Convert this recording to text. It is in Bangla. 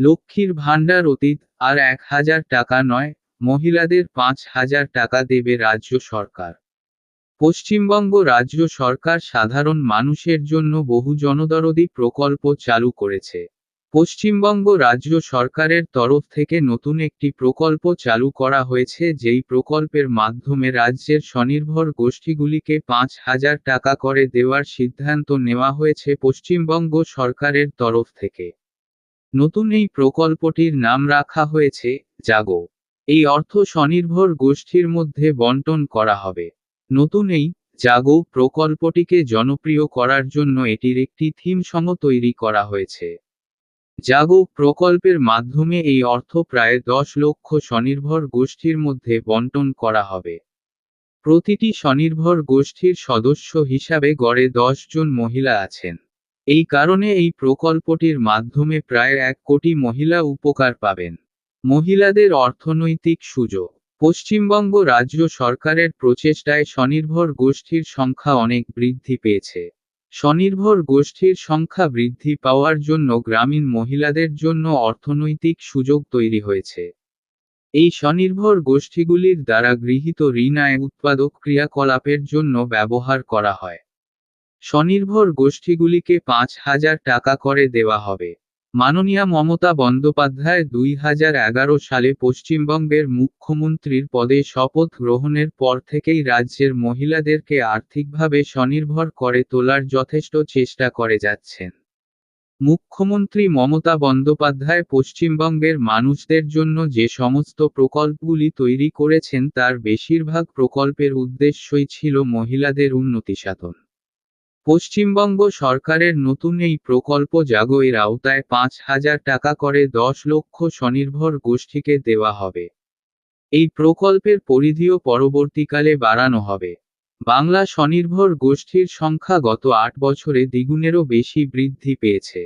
লক্ষ্মীর ভাণ্ডার অতীত, আর এক হাজার টাকা নয়, মহিলাদের পাঁচ হাজার টাকা দেবে রাজ্য সরকার। পশ্চিমবঙ্গ রাজ্য সরকার সাধারণ মানুষের জন্য বহু জনদরদি প্রকল্প চালু করেছে। পশ্চিমবঙ্গ রাজ্য সরকারের তরফ থেকে নতুন একটি প্রকল্প চালু করা হয়েছে, যেই প্রকল্পের মাধ্যমে রাজ্যের স্বনির্ভর গোষ্ঠীগুলিকে পাঁচ হাজার টাকা করে দেওয়ার সিদ্ধান্ত নেওয়া হয়েছে পশ্চিমবঙ্গ সরকারের তরফ থেকে। নতুন এই প্রকল্পটির নাম রাখা হয়েছে জাগো। এই অর্থ স্বনির্ভর গোষ্ঠীর মধ্যে বন্টন করা হবে। নতুন এই জাগো প্রকল্পটিকে জনপ্রিয় করার জন্য এটির একটি থিম সং তৈরি করা হয়েছে। জাগো প্রকল্পের মাধ্যমে এই অর্থ প্রায় দশ লক্ষ স্বনির্ভর গোষ্ঠীর মধ্যে বন্টন করা হবে। প্রতিটি স্বনির্ভর গোষ্ঠীর সদস্য হিসাবে গড়ে দশ জন মহিলা আছেন। এই কারণে এই প্রকল্পটির মাধ্যমে প্রায় এক কোটি মহিলা উপকার পাবেন। মহিলাদের অর্থনৈতিক সুযোগ। পশ্চিমবঙ্গ রাজ্য সরকারের প্রচেষ্টায় স্বনির্ভর গোষ্ঠীর সংখ্যা অনেক বৃদ্ধি পেয়েছে। স্বনির্ভর গোষ্ঠীর সংখ্যা বৃদ্ধি পাওয়ার জন্য গ্রামীণ মহিলাদের জন্য অর্থনৈতিক সুযোগ তৈরি হয়েছে। এই স্বনির্ভর গোষ্ঠীগুলির দ্বারা গৃহীত ঋণ আয় উৎপাদক ক্রিয়াকলাপের জন্য ব্যবহার করা হয়। স্বনির্ভর গোষ্ঠীগুলিকে পাঁচ হাজার টাকা করে দেওয়া হবে। মাননীয়া মমতা বন্দ্যোপাধ্যায় দুই হাজার এগারো সালে পশ্চিমবঙ্গের মুখ্যমন্ত্রীর পদে শপথ গ্রহণের পর থেকেই রাজ্যের মহিলাদেরকে আর্থিকভাবে স্বনির্ভর করে তোলার যথেষ্ট চেষ্টা করে যাচ্ছেন। মুখ্যমন্ত্রী মমতা বন্দ্যোপাধ্যায় পশ্চিমবঙ্গের মানুষদের জন্য যে সমস্ত প্রকল্পগুলি তৈরি করেছেন তার বেশিরভাগ প্রকল্পের উদ্দেশ্যই ছিল মহিলাদের উন্নতি সাধন। পশ্চিমবঙ্গ সরকারের নতুন এই প্রকল্প জাগো এর আওতায় পাঁচ হাজার টাকা করে দশ লক্ষ স্বনির্ভর গোষ্ঠীকে দেওয়া হবে। এই প্রকল্পের পরিধিও পরবর্তীকালে বাড়ানো হবে। বাংলা স্বনির্ভর গোষ্ঠীর সংখ্যা গত আট বছরে দ্বিগুণেরও বেশি বৃদ্ধি পেয়েছে।